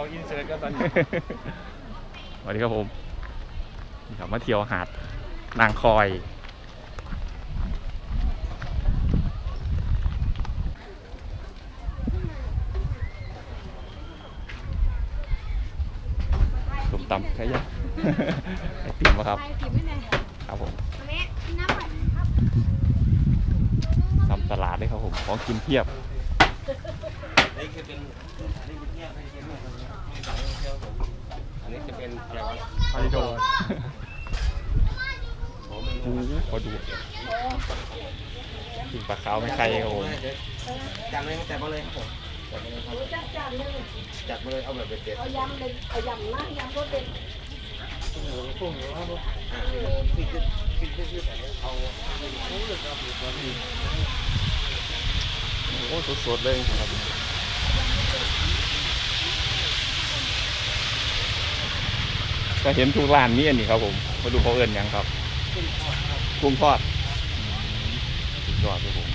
ออกอินเสิร์ตก็ตอนนี้สวัสดีครับผมนี่ครับมาเที่ยวหาดนางคอยตุ่มตำใช่ยังไอติมปะครับไปกินไม่ได้ครับผมแม่น้ำมันครับตำตลาดเลยครับผม ของกินเพียบ นี่คือเป็นอันนี้เป็นเที่ยวอันนี้เป็น เที่ยวผม อันนี้จะเป็นอะไรวะฮาริโดโอ้มันโอ้โหขอดูกินปลาขาวไม่ใครครับผมจัดเลยจัดมาเลยครับผมจัดมาเลยครับจัดจานเลยจัดมาเลยเอาแบบเด็ดเอายำเลยเอายำนะยำก็เป็นๆพุ่งหัวพุ่งหัวครับผมอ่าปิดปิดปิดปิดแต่เนี่ยเอาโอ้ยครับผมตอนนี้โอ้สดๆเลยครับ ก็เห็นทุกร้านมีอันนี้ครับผมมาดูเขาเอินหยังครับกุ้งทอดอืมสุดยอดเลยผม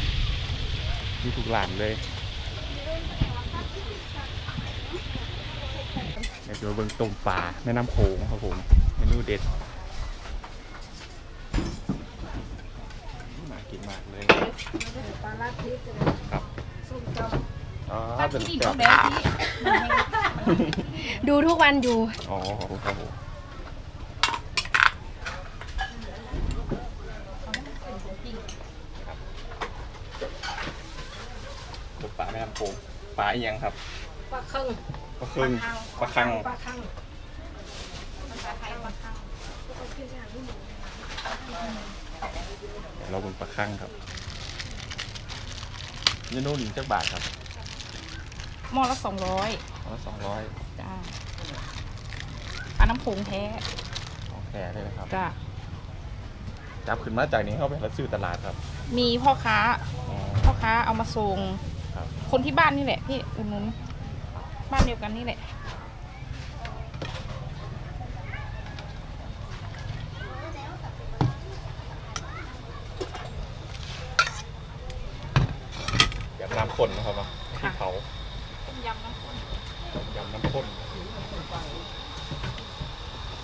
มีทุกร้านเลยเดี๋ยวจะเบิ่งต้มปลาแม่น้ำโขงครับผมเมนูเด็ดน่ากินมากเลยปลาลาทิพย์เลยครับส้มตอ๋อำเป็นที่แบบแบบดูทุกวันอยู่ อ๋อขอบคุณครับผมต้มปลาแม่น้ำโขง ปลาอีหยังครับปลาคังปลาครึ่งปลาคังปลาคังภาษาไทยปลาคังเดี๋ยวเราบนปลาคังครับนี่นู่นจักบาทครับหม้อละสองร้อยอ๋อสองร้อยจ้าปลาน้ำโขงแท้ของแท้เลยนะครับจ้าจับขึ้นมาจากนี้เข้าไปแล้วซื้อตลาดครับ มีพ่อค้าอ๋อพ่อค้าเอามาส่ง ครับคนที่บ้านนี่แหละพี่อุดหนุนบ้านเดียวกันนี่แหละแบบน้ำข้นนะครับเนาะที่เขาต้มยำน้ำข้นยำน้ำข้น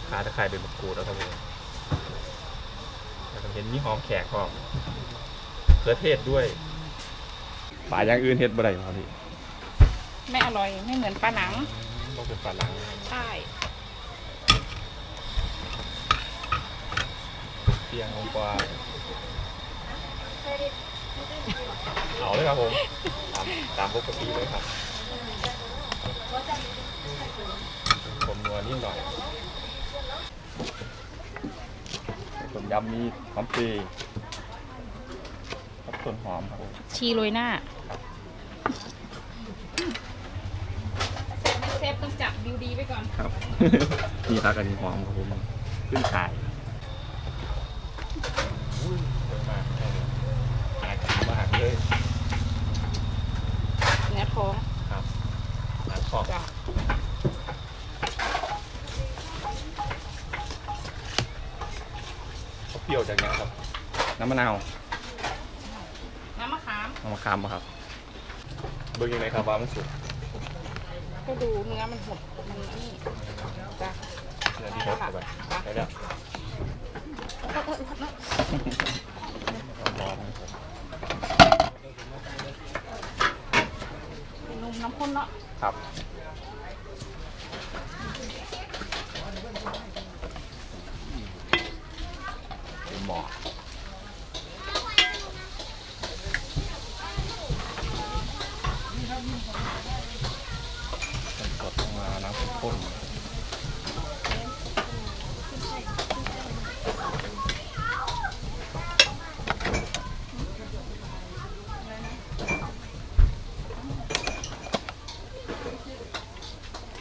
ขาตะไคร้เป็นมะกรูดแล้วครับผมแล้วก็เห็นมีหอมแขกพร้อมเครือเทศด้วย ปลาอย่างอื่นเฮ็ดบ่ได้ครับพี่ไม่อร่อยไม่เหมือนปลาหนังต้องเป็นปลาหลังใช่เที่ยงลงกว่าเอาเลยครับผมตามตามปกติเลยครับผมนัวนิดหน่อยส่วนยำมีหอมปีครับ ต้นหอมครับผมชีโรยหน้าครับเซฟต้องจับดิวดีไปก่อน ครับ นี่ครับอันนี้หอมครับผมขึ้นขายอุ้ยสวยมากแค่นี้น่ากินมากเลยเนื้อท้องครับร้านทองจ้าเขาเปรี้ยวจากเนี้ยครับ น้ำมะนาวน้ำมะขามน้ำมะขามป่ะครับเบิ่งยังไงครับว่ามันสุกก็ดูเนื้อมันหดมันนี่จ้าเนื้อที่รสเข้าไปไปแล้วร้อนๆนะครับนมน้ำข้นเนาะครับเป็นหมอ ข้น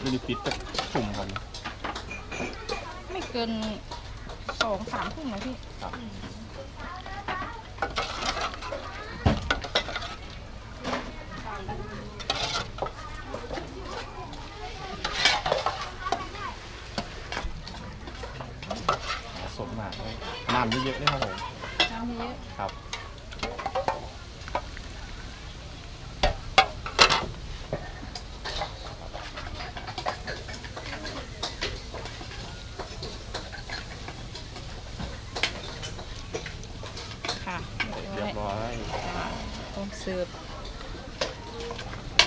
ไม่ได้ปิดจะชุ่มครับไม่เกินสองสามทุ่มนะพี่ ครับสดมากเลยน้ำเยอะๆเลยครับผม น้ำเยอะ ครับ เสิร์ฟ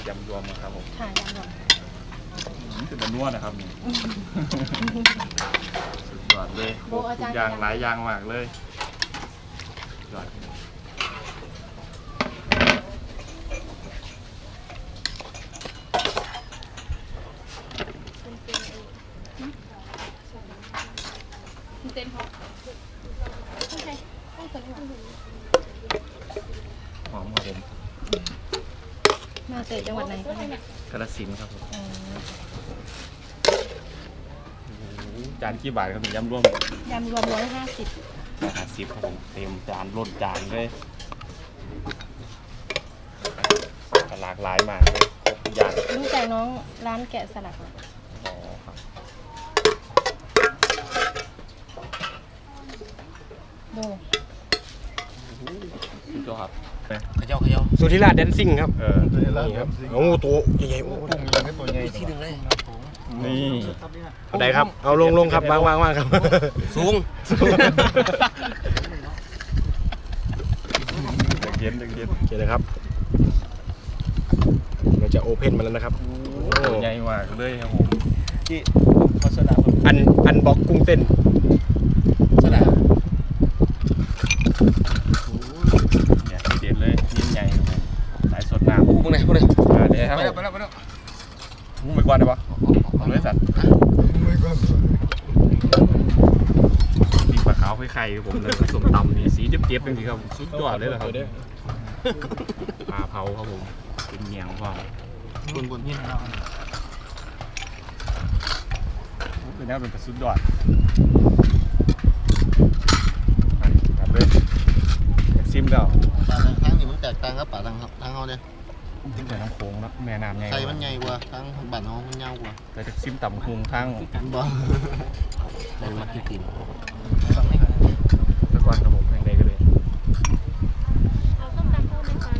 ยำรวมครับผมค่ะยำรวมนี่คือตะนวดนะครับนี่สุดยอดเลยโบอาจารย์ทุกอย่างหลายอย่างมากเลยสุดยอดเต็มพอ หอมครับผมมาเสร็จจังหวัดไหนคะเนี่ยกระสินธุ์ครับผม อ๋อโอ้โหจานกี่บาทครับนี่ยำรวมยำรวมร้อยห้าสิบห้าสิบครับผมเต็มจานล้นจานเลยหลากหลายมากเลยครบทุกอย่างรู้ใจน้องร้านแกะสลักเหรออ๋อครับโบสุดยอดครับ ขย่าขย่า สุธิราชแดนซิ่งครับเออนี่ครับโอ้ตัวใหญ่ๆโอ้ที่หนึ่งเลยนี่อันใดครับ เอาลงลงครับวางวางวางครับ สูงเด็กเย็นเด็กเย็นโอเคนะครับเราจะโอเพนมาแล้วนะครับโอ้ใหญ่มากเลยครับผมที่พัสดาอันอันบอกกุ้งเต้นสดา ใหญ่เด็ดเลยยิ่งใหญ่ครับผมสายสดน้ำ พวกไหนพวกไหน อ่าเดี๋ยวครับไปแล้วไปแล้วไปแล้วมึงไปก่อนได้ปะเอาเลยสัตว์มีปลาขาวไข่ๆผมเลยผสมตำนี่สีเจ็บๆจริงๆครับสุดยอดเลยเหรอครับปลาเผาครับผมเป็นเมียงพ่อบนบนนี่นะเป็นแนวเป็นกระสุดยอดอะครับเลยอยากซิมแล้วปลาทางทางนี่มันแตกต่างกับปลาทางทางเฮาเนี่ย จิ้มแต่น้ำโค้งแล้วแม่น้ำใหญ่ไข่มันใหญ่กว่าทางบ้านเฮามันยาวกว่าแต่จะซิมต่ำคุงทางบ่มันมาที่ตีนตะกอนครับผมแห่งใดก็เลยเอาส้มตำเข้าไหมคะ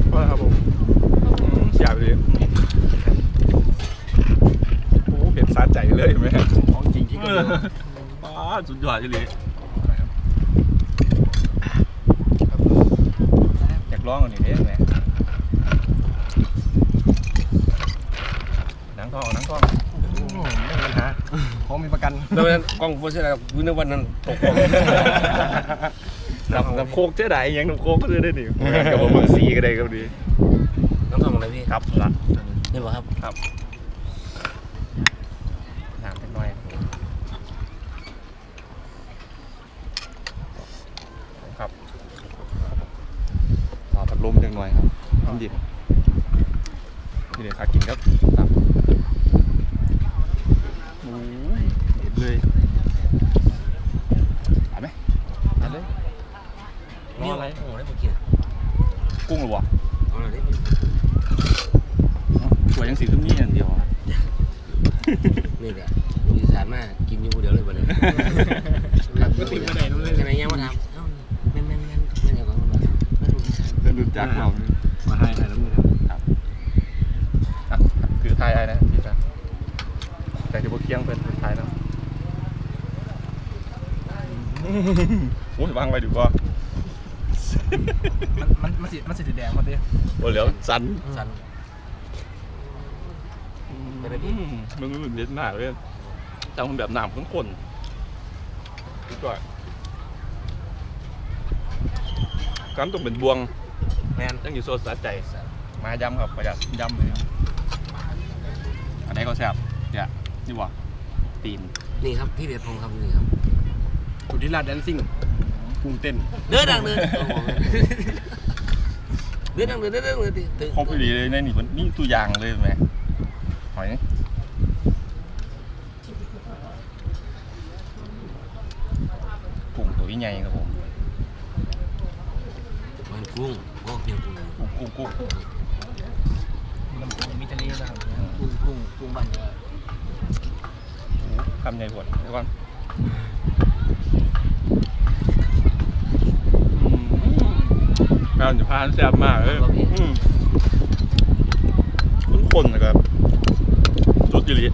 หรือว่าก็ครับผมอยากเลยโอ้เผ็ดสาใจเลยเห็นไหมของจริงที่เออป้าดสุดยอดเลยอยากลองอันนี้ได้ไหมหนังทองหนังทอง ไม่มีปัญหาของมีประกัน แล้วนั้นกล้องพัสดาวินวันนั้นตกกล้องน้ำน้ำโคกเจ๊ได้ยังน้ำโคกก็ซื้อได้ดิกับมือสีก็ได้ก็ดีน้ำทองอะไรพี่ครับละนี่ป่ะครับครับน้ำเป็นน้อยครับต่อพัดลมจังหน่อยครับน้ำดิบนี่เดี๋ยวขากินครับตับโอ้ยเด็ดเลยเอาไหมเอาเลยรออะไร โอ้ได้เมื่อกี้ กุ้งหรือวะ เอาอะไรได้ สวยยังสีขึ้นนี่อย่างเดียวอะ นี่แหละอีสานมากกินอยู่เดียวเลยบ่เลย ก็ติดมาไหนนู่นเลย แค่ไหนยังมาทำเอ้าแม่นแม่นแม่นแม่นอย่างก่อนมาแม่นดูอีสาน เพื่อ นรุ่นจักรเรามาให้ให้แล้วมือครับครับอะคือไทยไอ้นะพี่จ๊ะแต่ที่พวกเคียงเป็นไทยแล้วโอ้ยวางไว้ดีกว่ามันมันสีมันสีแดงมาดิโอ้เหลียวสันสัน ไปเลยพี่ อืมมึงมันเด็ดมากเลยจังมันแบบหนามข้นๆดีกว่าการต้องเป็นบวง แม่นต้องอยู่โซนสะใจ มายำครับประหยัดยำเลยครับอันนี้ก็แซ่บเนี่ยนี่ว่าตีนนี่ครับที่เด็ดผมครับนี่ครับสุธิราชแดนซิ่งกุ้งเต้นเดินดังเดินเดินดังเดินเดินเดินเดินเดินครบไปเลยในนี่มันนี่ตัวอย่างเลยไหมหอยกุ้งตัวใหญ่ครับผมมันกุ้ง กุ้งกุ้งกุ้งกุ้งน้ำกุ้งมีทะเลนะครับกุ้งกุ้งกุ้งบ้านโอ้คำใหญ่หมดเดี๋ยวก่อนอืมแม่จะพานแซ่บมากเลยอืมข้นๆนนะครับสุดยีริ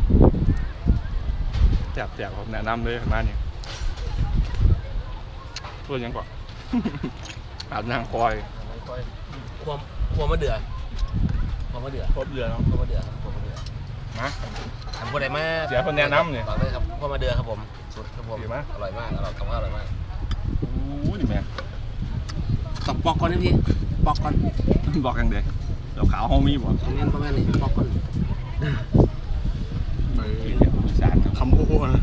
แซ่บๆผมแนะนำเลยมาเนี่ยตัวยังกว่าอาบนางคอย ความ ความมะเดือความมะเดือครบเดือนเนาะความมะเดือครับความมะเดือมาทำคนไหนมาเสียคนแนะนำเนี่ยบอกเลยครับความมะเดือครับผมสุดครับผมดีไหมอร่อยมากอร่อยกับข้าวอร่อยมากอู้นี่แม่งต้องปอกก่อนนะพี่ปอกก่อนบอกกันเด้เราขาวห้องมีบ่ตรงนี้ประมาณนี้ปอกก่อนกินอีสานครับคำโอ้โหนะ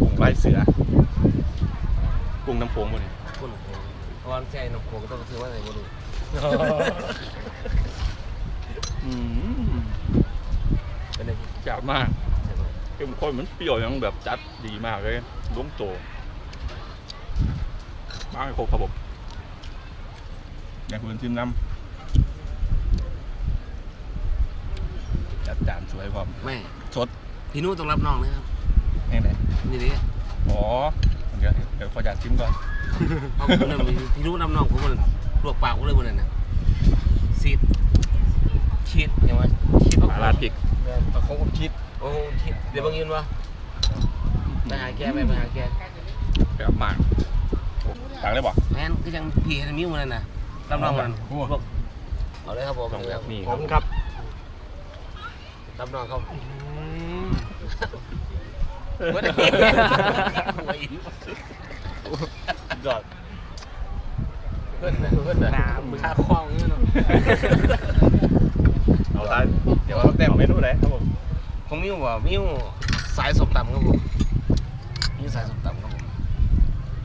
กุ้งลายเสือกุ้งน้ำโขงบ่นี่คุณเพราะว่าใช่นมโคก็ต้องซื้อว่าอะไรไม่รู้อืมเป็นไงพี่จับมากเข้มข้นเหมือนเปรี้ยวยังแบบจัดดีมากเลยล้มโตมาให้ครบครับผมอยากคุณชิมน้ำจัดจานสวยพร้อมแม่สดพี่นู้ต้องรับน้องนะครับนี่ไหนนี่ดิอ๋อ เดี๋ยวเดี๋ยวขออยากชิมก่อนเอาคนนั้นพี่นู้รับน้องผมมันลวกปากผมเลยมันนั่นน่ะซีดชีดยังไงชีดหาลาดพริกแต่เขาก็คิดโอ้ชีดเดี๋ยวบางยินวะไปหาแกไปไปหาแกแบบมากต่างได้บ่แม่นก็ยังพี่เห็นมิ้วมันนั่นน่ะรับน้องมันพวกเอาเลยครับผมต้องแบบนี้ขคอรับบคุณครับรับน้องเขา อืมเมื่อไหร่ยอดเพื่อนเพื่อนน้ำค่าคล้องนี่เนาะเอาตายเดี๋ยวเอาแต่เมนูไหนครับผมผมมิ้วว่ามิ้วสายสมตำครับผมมิวสายสมตำครับผม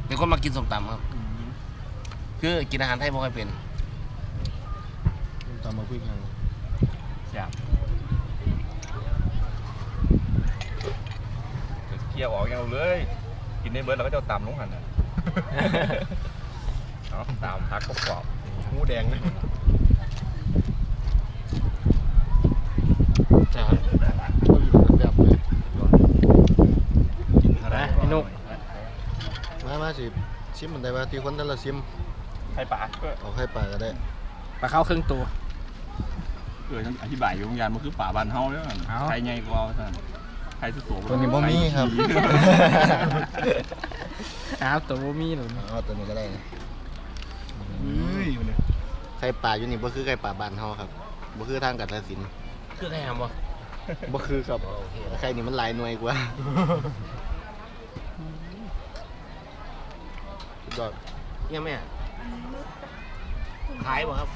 เป็นคนมากินสมตำครับ คือกินอาหารไทยไม่ค่อยเป็นตามมาคุยกันอยาก เคี่ยวออกยังเอาเลย กินในเบิร์ดเราก็จะเอาตำลงหันน่ะ เอาตำพักกรอบหมูแดงเลยจ้าก็อยู่แบบเลยๆกินอะไรไอ้นุก มามาสิชิมมันได้ว่าที่คนแต่ละชิมไข่ปลาก็เอาไข่ปลาก็ได้ปลาเข้าครึ่งตัว เออฉันอธิบายอยู่โรงยานมันคือป่าบานเฮาแล้วกันเอา ไข่ใหญ่กว่าท่าน ไข่สุดโตตัวนี้บ่มีครับ อ้าวตัวบ่มีหรือเอาตัวนี้ก็ได้นะเฮ้ยมันเนี่ยไข่ปลาอยู่นี่บ่คือไข่ปลาบ้านเฮาครับบ่คือทางกาฬสินธุ์คือใครทำวะบ่คือครับโอเคไข่นี่มันหลายหน่วยกว่าสุดยอดยังแม่ขายบ่ครับ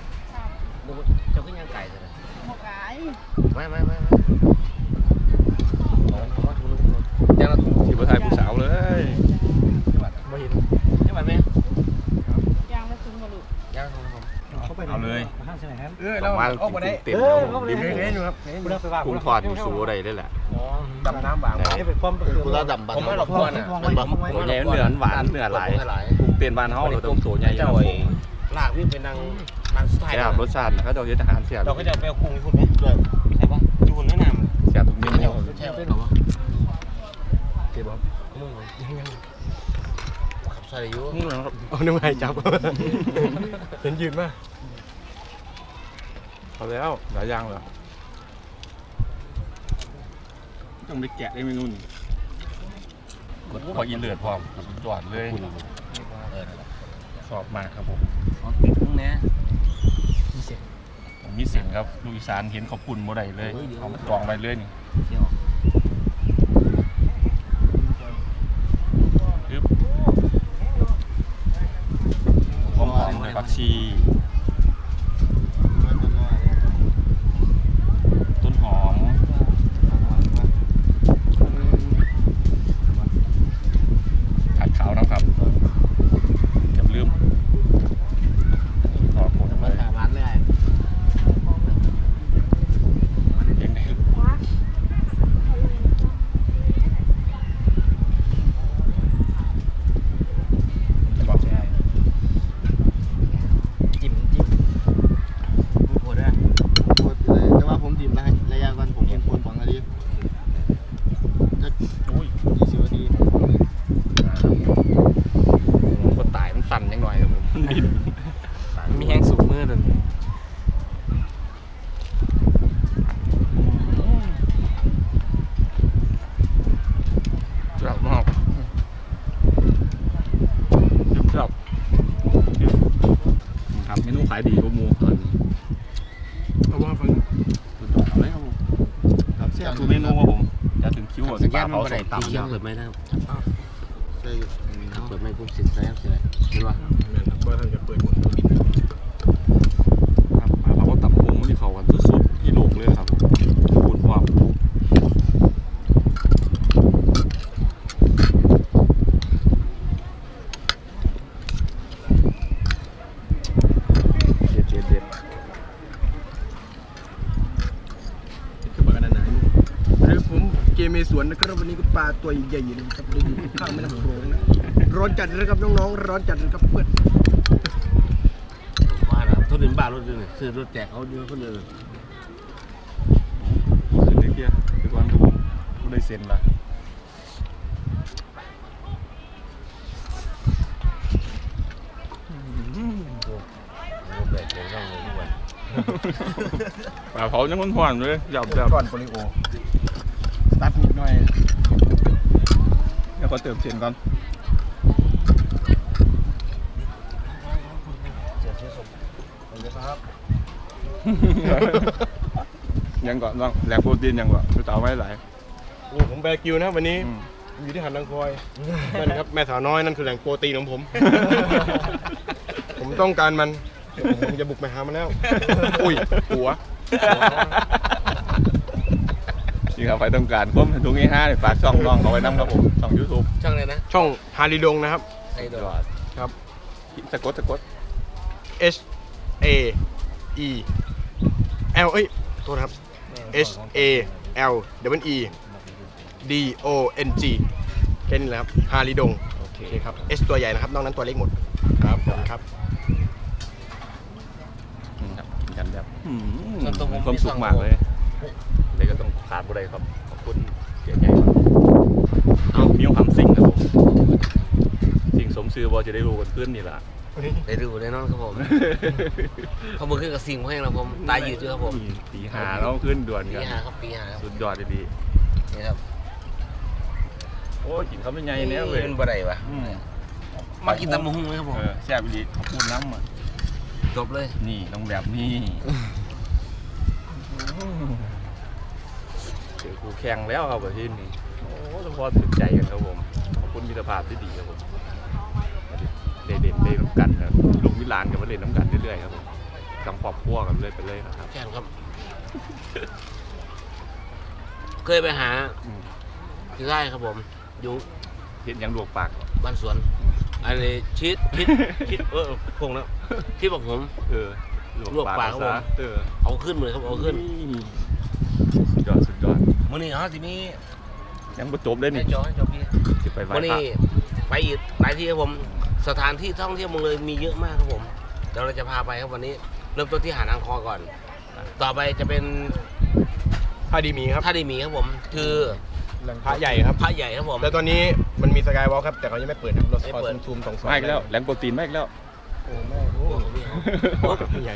นึกว่าเจ้าขึ้นยังไก่เลยหมกไก่ไม่ไม่ไม่ไม่เอาเอามาถุงนึงยังละถุง สิบไทยผู้ สาวเลยบ่เห็นยังไหวไหมย่างแล้วซุ้มกระดูกยังละถุงครับผมเอาเลยเออเราเอาไปได้เต็มเอแล้วอเอาไปได้เห็นอยู่ครับเห็นอยู่กุ้งทอดอยู่สูอะไรได้แหละอ๋อดำน้ำบางเป็นกุหลาบดำบ้านผมไม่เฮาหลอกกวนอะมันบ่ตัวใหญ่เนื้อหวานเนื้อหลายหลายกุ้งเตียนบ้านเฮาเราต้องตัวใหญ่เจ้าไอ้ลากวิ่งเป็นนางนางสุดท้ายแซ่บรสชาตินะเขาจะเฮ็ดอาหารแซ่บเราก็จะไปเอากุ้งพูดไหมด้วยใช่ปะจูนแนะนำแซ่บทุกเมไม่นูใช่ใช่เป็นหรอวะ เก็บบ่ มึง ขับใส่อยู่ นี่นะครับเอาหนึ่งไห้จับ เห็นยืนมาเอาแล้วหลายอย่างเลยต้องไปแกะได้เมนูนี่ขออินเลือดพร้อมจอดเลยเออนั่นแหละชอบมากครับผมอ๋อติดมึงนะผมมีเสียงครับลูกอีสานเห็นเขาปุ่นบ่ได้เลยโอ้ยเดี๋ยวเอามาจองไปเลยนี่ เที่ยว ปึ๊บหอมๆเลยผักชี ต้นหอม ผัดขาวนะครับอย่าลืมขอบคุณ มา เลย ถามร้านเลย เองได้ ทุกเมนูครับผมจะถึงคิว สัญญาณ ป มัน เผา บ่สได้มตีตำเขียนะงเปิดไหมนะครับใช่อืมเปิดไหมปุ๊บสิแซ่บสิเลยเห็นป่ะ แม่นครับบ่ทันจะเปิดหมดตัวบิน ครับปลาเผาตับวงมันที่เขากันสุดๆที่โลกเลยครับพูดว่าเด็ดเด็ดเด็ด คือบอกกันนานๆแล้วผมเกมเมสวนนะครับวันนี้ก็ ปลาตัวใหญ่ๆนะครับได้อยู่ข้างแม่น้ำโขงนะร้อนจัดเลยครับน้องๆร้อนจัดเลยครับเพื่อนว่านะทุนดินบ้านรถเดินซื้อรถแจกเขาเยอะคนเดินขึ้นได้เพี้ยทุกวันครับผมผู้ได้เซ็นละรถแจกของช่องเลยทุกวันปลาเผายังมันหวานเลยหยับหยับก่อนโปลิโอตัดนิดหน่อยเดี๋ยวขอเติมเซ็นก่อนเสียชื่อสมครับยังก่อนต้องแหลกโปรตีนยังก่อนไปเต่าไม่ไหลายโอ้ผมแบกิวนะวันนี้อืมอยู่ที่หันนางคอยนั่นครับแม่สาวน้อยนั่นคือแหล่งโปรตีนของผม ผมต้องการมันเดี๋ยวผมจะบุกไปหามันแล้ว อุ้ยหัว นี่ครับใครต้องการครบทุกงี้ห้าเนี่ยฝากช่องน้องเอาไว้น้ำครับผมช่องยูทูบช่างเลยนะช่องฮาริดงนะครับไอ้ดยออดครับสะกดสะกด H A E L เอ้ยโทษนะครับ H A L W E D O N G แค่นี้แหละครับฮาริดงโอเคโอเคครับ S ตัวใหญ่นะครับนอกนั้นตัวเล็กหมดครับผมครับอืมครับกินกันแบบอืมมีความสุขมากเลยเลยก็ต้อง ขาดบ่ได้ครับ ขอบคุณเกียรติใหญ่ครับเอามีความสิ่งครับผมสิ่งสมซื้อบอจะได้รู้กันขึ้นนี่แหละได้ดูแน่นอนครับผมเขามือขึ้นกับสิ่งพวกนี้ครับผม ตายยืดอยู่ครับผมตีหาแล้วขึ้นด่วนปีกันหาครับปีหาครับสุดยอดดีนี่ครับๆโอ้ยกินข้าวเป็นไงเนี่ยเว้ยเป็นบ่ได้วะอืมมากินตำมะฮุ่งไหมครับผมเออแซ่บดีขอบคุณน้ำอะจบเลย นี่ต้องแบบนี้เจ อคู่แข่งแล้วครับประเทศนี้โอ้สะพอถึงใจกันครับผมขอบคุณมิตรภาพที่ดีครับผมได้เด่นได้น้ำกันครับลูกมิลานกับมาเล่นน้ำกันเรื่อยๆครับผมกำปอบพัวกันเรื่อยไปเลยครับแค่นครับ เคยไปหาอืม ที่ไร่ครับผม อยู่เห็นยังลวกปากเหรอบ้านสวนอันนี้ชิดชิดชิดเออคงแล้วที่บอกผม เออลวกปากครับผม ซะเออเอาขึ้นเลยครับเอาขึ้น สุดยอดสุดยอด มื่อนี้เขาสิมียังบ่จบเลยให้นี่จอให้จอพี่สิไปไหว้มื่อพนี้ระไปอีกหลายที่ครับผม สถานที่ท่องเที่ยวเมืองเลยมีเยอะมากครับผมเดี๋ยวเราจะพาไปครับวันนี้ เริ่มต้นที่หาดนางคอก่อน ต่อไปจะเป็นพาดีหมีครับท่าดีหมีครับผม คือพระใหญ่ครับพระใหญ่ครับผมแล้วตอนนี้มันมีสกายวอล์ครับแต่เขายังไม่เปิดครับเราไม่ขอเปิด ซูมๆสองสองมาอีกแล้วแหลงโปรตีนมาอีกแล้ว โอ้แม่โอ้โอ้โหใหญ่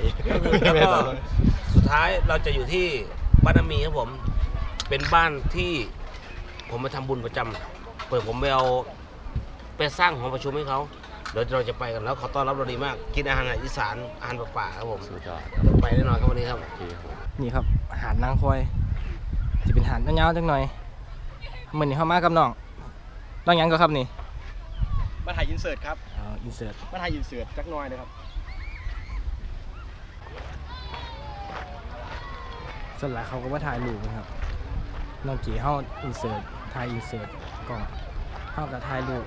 แล้วแม่ก็สาวน้อยสุดท้ายเราจะอยู่ที่บ้านน้ำมีครับผม เป็นบ้านที่ผมมาทำบุญประจำเปิดผมไปเอาไปสร้างหอประชุมให้เขาเดี๋ยวเราจะไปกันแล้วเขาต้อนรับเราดีมาก กินอาหารอีสานอาหารป่าๆครับผมสุดยอดจะไปแน่นอนครับวันนี้ครับ โอเคครับนี่ครับหาดนางคอยจะเป็นหาดยาวๆจังหน่อยเหมือนนี่เข้ามากับน้องน้องหยังก็ครับนี่มาถ่ายอินเสิร์ตครับอ๋ออินเสิร์ตมาถ่ายอินเสิร์ตจักหน้อยนะครับ ส่วนหลายเขาก็มาถ่ายรูปนะครับ น้องจีเข้าอินเสิร์ตถ่ายอินเสิร์ตกล่องเข้ากับถ่ายรูป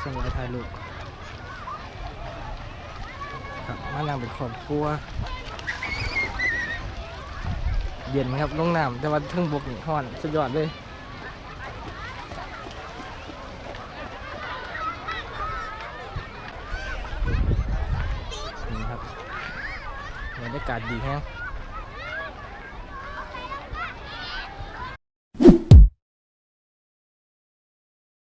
ส่วนหลายถ่ายรูปครับมานั่งเป็นครอบครัวเย็นครับลงน้ำแต่ว่าเทึ่งบกนี่ฮ้อนสุดยอดเลยนี่ครับบรรยากาศดีแฮง